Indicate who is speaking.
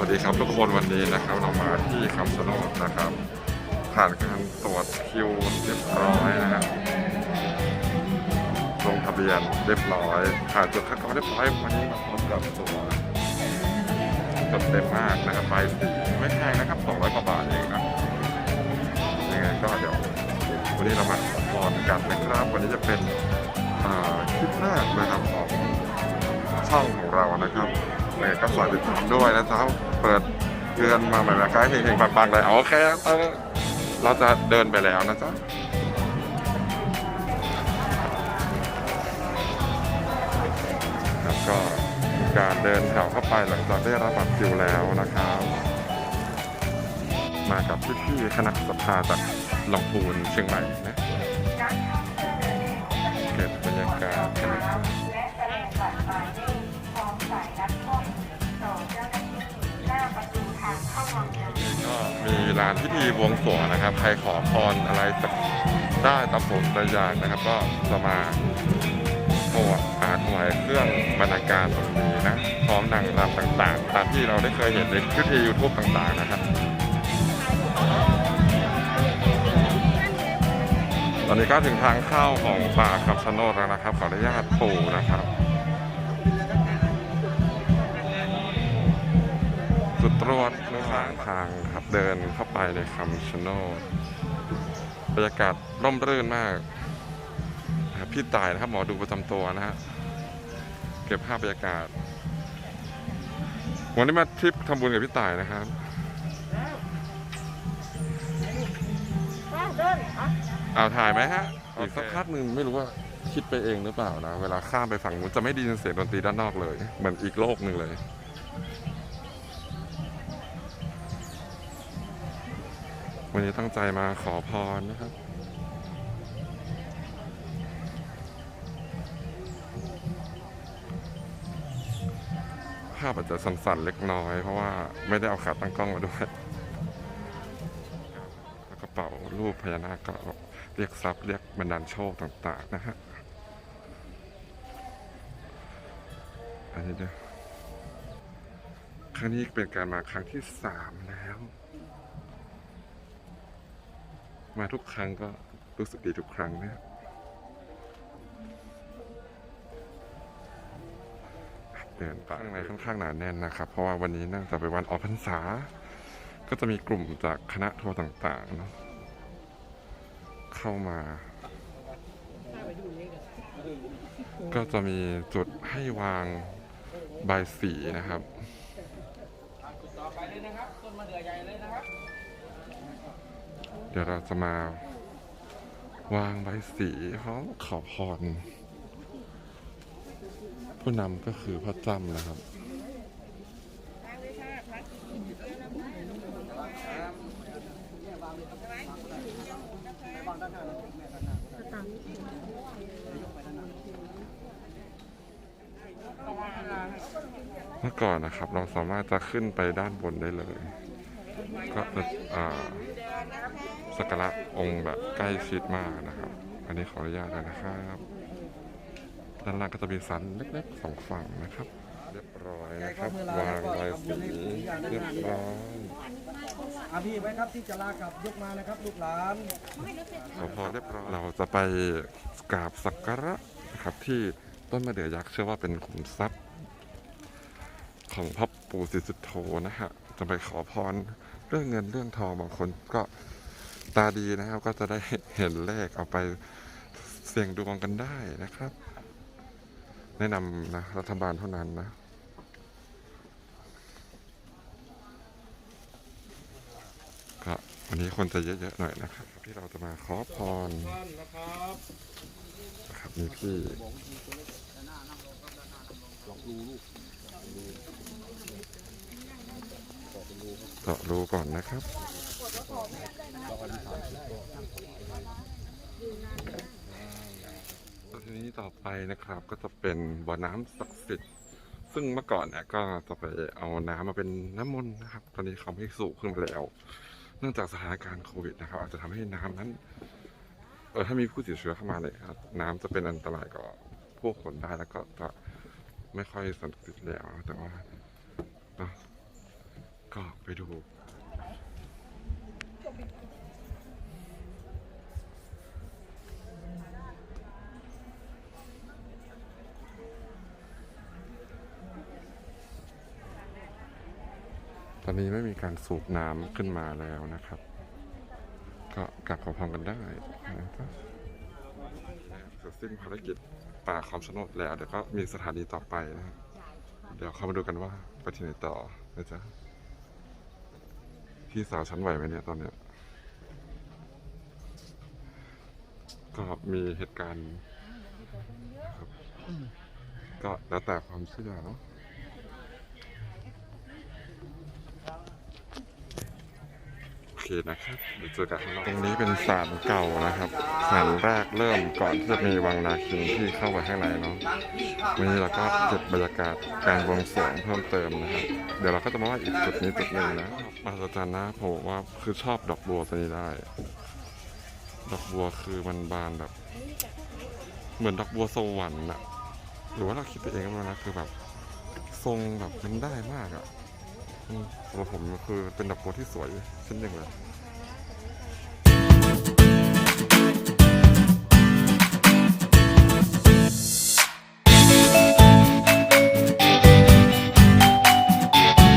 Speaker 1: สวัสดีครับทุกคนวันนี้นะครับเรามาที่คำชะโนดนะครับ ผ่านการตรวจคิวเรียบร้อยนะฮะลงทะเบียนเรียบร้อยผ่านจุดคัดกรองเรียบร้อยวันนี้มาพบกับตัวจัดเต็มมากนะครับใบสีไม่แพงนะครับ200กว่าบาทเองนะยังไงก็เดี๋ยววันนี้เรามาขอพรกันนะครับวันนี้จะเป็นคลิปแรกนะครับของช่องของเรานะครับ ก็ฝากติดตามด้วยนะครับ เปิดเดือนมาใหม่ๆใกล้เฮงๆปังๆเลยเอาโอเคเออเราจะเดินไปแล้วนะจ๊ะครับก็การเดินแถวเข้าไปหลังจากได้รับบัตรคิวแล้วนะครับ มากับพี่ๆคณะสภาจากลำพูนเชียงใหม่นะเก็บบรรยากาศ
Speaker 2: มีลานพิ
Speaker 1: ธีบวงสรวงนะครับ ใครขอพรอะไรสักได้ตามผมตัวอยางนะครับ ก็จะมาถวายอาถวายเครื่องบรรณาการตรงนี้นะ พร้อมนางรำต่างๆ ตามที่เราได้เคยเห็นในพิธียูทูบต่างๆนะครับ ตอนนี้ก็ถึงทางเข้าของป่าคำชะโนดแล้วนะครับ ขออนุญาตปูนะครับจุดตรวจระหว่างทาง เดินเข้าไปในคำชะโนดบรรยากาศร่มรื่นมาก พี่ตายนะครับหมอดูประจำตัวนะฮะเก็บภาพบรรยากาศ วันนี้มาทริปทำบุญกับพี่ตายนะครับเอาถ่ายไหมฮะอีกสักพักหนึ่งไม่รู้ว่าคิดไปเองหรือเปล่านะ เวลาข้ามไปฝั่งนู้นจะไม่ได้ยินเสียงดนตรีด้านนอกเลย เหมือนอีกโลกหนึ่งเลย วันนี้ตั้งใจมาขอพรนะครับ ภาพอาจจะสั่นๆเล็กน้อย เพราะว่าไม่ได้เอาขาตั้งกล้องมาด้วยแล้วกระเป๋ารูปพญานาคก็เรียกทรัพย์เรียกบรรดาลโชคต่าง ๆ นะฮะ อันนี้เดี๋ยวครั้งนี้เป็นการมาครั้งที่สามแล้ว มาทุกครั้งก็รู้สึกดีทุกครั้งนะเดินไปข้างในค่อนข้างหนาแน่นนะครับ เพราะว่าวันนี้น่าจะเป็นวันออกพรรษา ก็จะมีกลุ่มจากคณะทัวร์ต่างๆเนาะเข้ามา ก็จะมีจุดให้วางใบายสี
Speaker 3: นะครับ เดี๋ย
Speaker 1: วเราจะมาวางใบสีพร้อมขอพร ผู้นำก็คือพระจำนะครับเมื่อก่อนนะครับเราสามารถจะขึ้นไปด้านบนได้เลย ก็จะอ่า สักการะองค์แบบใกล้ชิดมากนะครับ อันนี้ขออนุญาตเลยนะครับด้านล่างก็จะมีสันเล็กๆสองฝั่งนะครับ เรียบร้อยนะครับวางรอยสีเรียบร้อย
Speaker 3: อาพี่ไว้ครับที่จะลากลับยกมานะครับลูกหลาน
Speaker 1: ขอพรเรียบร้อยเราจะไปกราบสักการะนะครับที่ต้นมะเดื่อยักษ์เชื่อว่าเป็นขุมทรัพย์ ของพ่อปู่ศรีสุโธนะฮะจะไปขอพรเรื่องเงินเรื่องทองบางคนก็ ตาดีนะครับ ก็จะได้เห็นเลขเอาไปเสี่ยงดวงกันได้นะครับ แนะนำนะรัฐบาลเท่านั้นนะก็วันนี้คนจะเยอะๆหน่อยนะครับ ที่เราจะมาขอพร
Speaker 3: ครับ
Speaker 1: นะครับมีพี่เจาะรูก่อนนะครับ ทีนี้ต่อไปนะครับก็จะเป็นบ่อน้ำศักดิ์สิทธิ์ซึ่งเมื่อก่อนเนี่ยก็จะไปเอาน้ำมาเป็นน้ำมนต์นะครับ ตอนนี้เขาไม่สูบขึ้นมาแล้ว เนื่องจากสถานการณ์โควิดนะครับ อาจจะทำให้น้ำนั้นเออถ้ามีผู้ติดเชื้อเข้ามาเนี่ยครับน้ำจะเป็นอันตรายกับผู้คนได้แล้วก็จะไม่ค่อยสันติแล้วแต่ว่าก็ไปดู อนนี้ไม่มีการสูบน้ำขึ้นมาแล้วนะครับ ก็กลับขอพร้อมกันได้นะครับเสร็จสิ้นภารกิจป่าคำชะโนดแล้วเดี๋ยวก็มีสถานีต่อไปนะเดี๋ยวเข้ามาดูกันว่าไปที่ไหนต่อนะจ๊ะพี่สาวฉันไหวไหมเนี่ยตอนเนี้ยก็มีเหตุการณ์ก็แล้วแต่ความเชื่อเนาะ โอเค นะครับเดี๋ยวเจอกันตรงนี้เป็นศาลเก่านะครับศาลแรกเริ่มก่อนที่จะมีวังนาคินที่เข้าไปข้างในเนาะวันนี้เราก็เก็บบรรยากาศการบวงสรวงเพิ่มเติมนะครับ เดี๋ยวเราก็จะมาว่าอีกจุดนี้จุดหนึ่งนะมหัศจรรย์นะผมว่าคือชอบดอกบัวตัวนี้ได้ ดอกบัวคือมันบานแบบ เหมือนดอกบัวสวรรค์อะหรือว่าเราคิดไปเองก็ไม่รู้นะคือแบบ ทรงแบบมันได้มากอะ สำหรับผมคือเป็นดอกบัวที่สวยชิ้นหนึ่งเลย